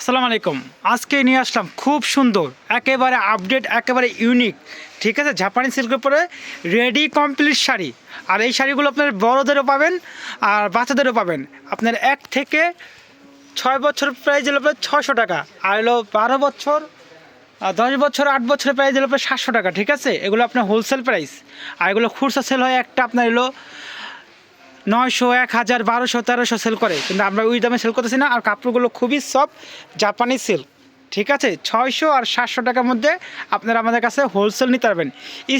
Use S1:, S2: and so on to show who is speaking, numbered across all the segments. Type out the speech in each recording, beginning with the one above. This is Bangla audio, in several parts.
S1: আসসালামু আলাইকুম। আজকে নিয়ে আসলাম খুব সুন্দর, একেবারে আপডেট একেবারে ইউনিক ঠিক আছে? জাপানি সিল্কের উপরে রেডি কমপ্লিট শাড়ি। আর এই শাড়িগুলো আপনার বড়োদেরও পাবেন আর বাচ্চাদেরও পাবেন। আপনার এক থেকে ছয় বছর প্রাইস হলো আপনার ছশো টাকা। আর হলো বারো বছর দশ বছর, আট বছরের প্রাইস হলো আপনার সাতশো টাকা। ঠিক আছে? এগুলো আপনার হোলসেল প্রাইস আর এগুলো খুচরা সেল হয় একটা আপনার হলো নয়শো, এক হাজার, বারোশো, তেরোশো সেল করে। কিন্তু আমরা ওই দামে সেল করতেছি না, আর কাপড়গুলো খুবই সফট জাপানি সিল্ক ঠিক আছে? ছয়শো আর সাতশো টাকার মধ্যে আপনারা আমাদের কাছে হোলসেল নিতে পারবেন।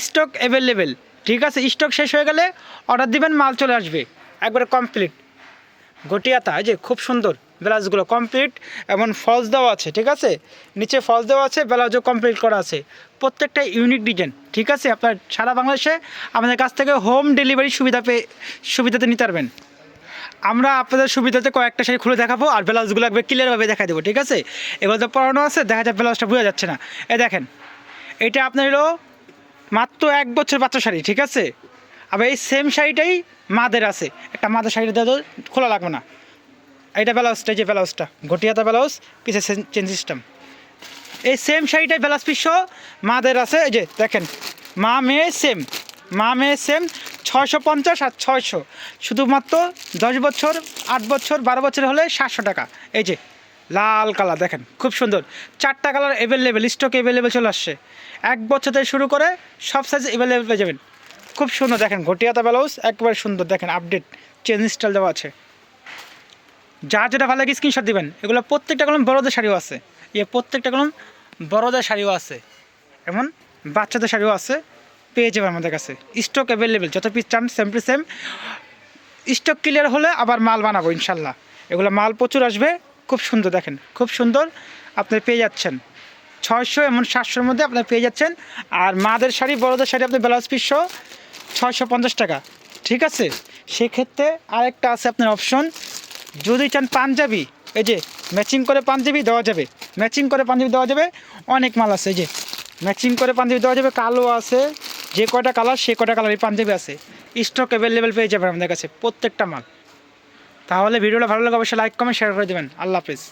S1: স্টক অ্যাভেলেবেল ঠিক আছে? স্টক শেষ হয়ে গেলে অর্ডার দিবেন, মাল চলে আসবে। একবারে কমপ্লিট গটিয়াতা, এই যে খুব সুন্দর। ব্লাউজগুলো কমপ্লিট এবং ফলস দেওয়া আছে, ঠিক আছে? নিচে ফলস দেওয়া আছে, ব্লাউজও কমপ্লিট করা আছে। প্রত্যেকটা ইউনিক ডিজাইন ঠিক আছে, আপনার সারা বাংলাদেশে আমাদের কাছ থেকে হোম ডেলিভারি সুবিধা পেয়ে, সুবিধাতে নিতে পারবেন। আমরা আপনাদের সুবিধাতে কয়েকটা শাড়ি খুলে দেখাবো আর ব্লাউজগুলো একবার ক্লিয়ারভাবে দেখা দেবো, ঠিক আছে? এগুলো তো পড়ানো আছে, দেখা যায় ব্লাউজটা বোঝা যাচ্ছে না। এ দেখেন, এটা আপনার হলো মাত্র এক বছর বাচ্চা শাড়ি, ঠিক আছে? আবার এই সেম শাড়িটাই মাদের আছে। একটা মাদের শাড়িটা তো খোলা লাগবে না। এটা ব্লাউজটা যে ব্লাউজটা ঘটিয়াতা ব্লাউজ পিছে চেন সিস্টেম এই সেম শাড়িটাই ব্লাউজ পিস। মাদের আছে, এই যে, দেখেন। মা, মেয়ে সেম মা, মেয়ে সেম ছয়শো পঞ্চাশ আর ছয়শো। শুধুমাত্র দশ বছর, আট বছর, বারো বছর হলে সাতশো টাকা। এই যে, লাল কালার, দেখেন, খুব সুন্দর। চারটা কালার অ্যাভেলেবেল স্টক অ্যাভেলেবেল চলে আসছে। এক বছর থেকে শুরু করে সব সাইজ অ্যাভেলেবেল পেয়ে যাবেন। খুব সুন্দর, দেখেন, ঘটিয়াতা ব্লাউজ, একবারে সুন্দর, দেখেন আপডেট চেন স্টাইল দেওয়া আছে। যার যেটা ভালো লাগে স্ক্রিনশট দিবেন। এগুলো প্রত্যেকটা কলম বড়দের শাড়িও আছে। ইয়ে প্রত্যেকটা কলম বড়দের শাড়িও আছে। এমন বাচ্চাদের শাড়িও আছে, পেয়ে যাবে আমাদের কাছে। স্টক অ্যাভেলেবেল যত পিস চান same to same stock clear হলে আবার মাল বানাবো, ইনশাল্লাহ। এগুলো মাল প্রচুর আসবে, খুব সুন্দর, দেখেন। খুব সুন্দর, আপনি পেয়ে যাচ্ছেন। ছয়শো এমন সাতশোর মধ্যে আপনি পেয়ে যাচ্ছেন। আর মাদের শাড়ি, বড়দের শাড়ি, আপনি ব্লাউজ পিসশো ছয়শো পঞ্চাশ টাকা। ঠিক আছে? সেক্ষেত্রে আরেকটা আছে আপনার অপশন যদি চান পাঞ্জাবি, এই যে ম্যাচিং করে পাঞ্জাবি দেওয়া যাবে। ম্যাচিং করে পাঞ্জাবি দেওয়া যাবে, অনেক মাল আছে, এই যে ম্যাচিং করে পাঞ্জাবি দেওয়া যাবে, কালো আছে, যে কয়টা কালার সে কয়টা কালারই পাঞ্জাবি আছে। স্টক অ্যাভেলেবেল পেয়ে যাবেন আমাদের কাছে প্রত্যেকটা মাল। তাহলে ভিডিওটা ভালো লাগে, অবশ্যই লাইক কমেন্ট শেয়ার করে দেবেন। আল্লাহ হাফিজ।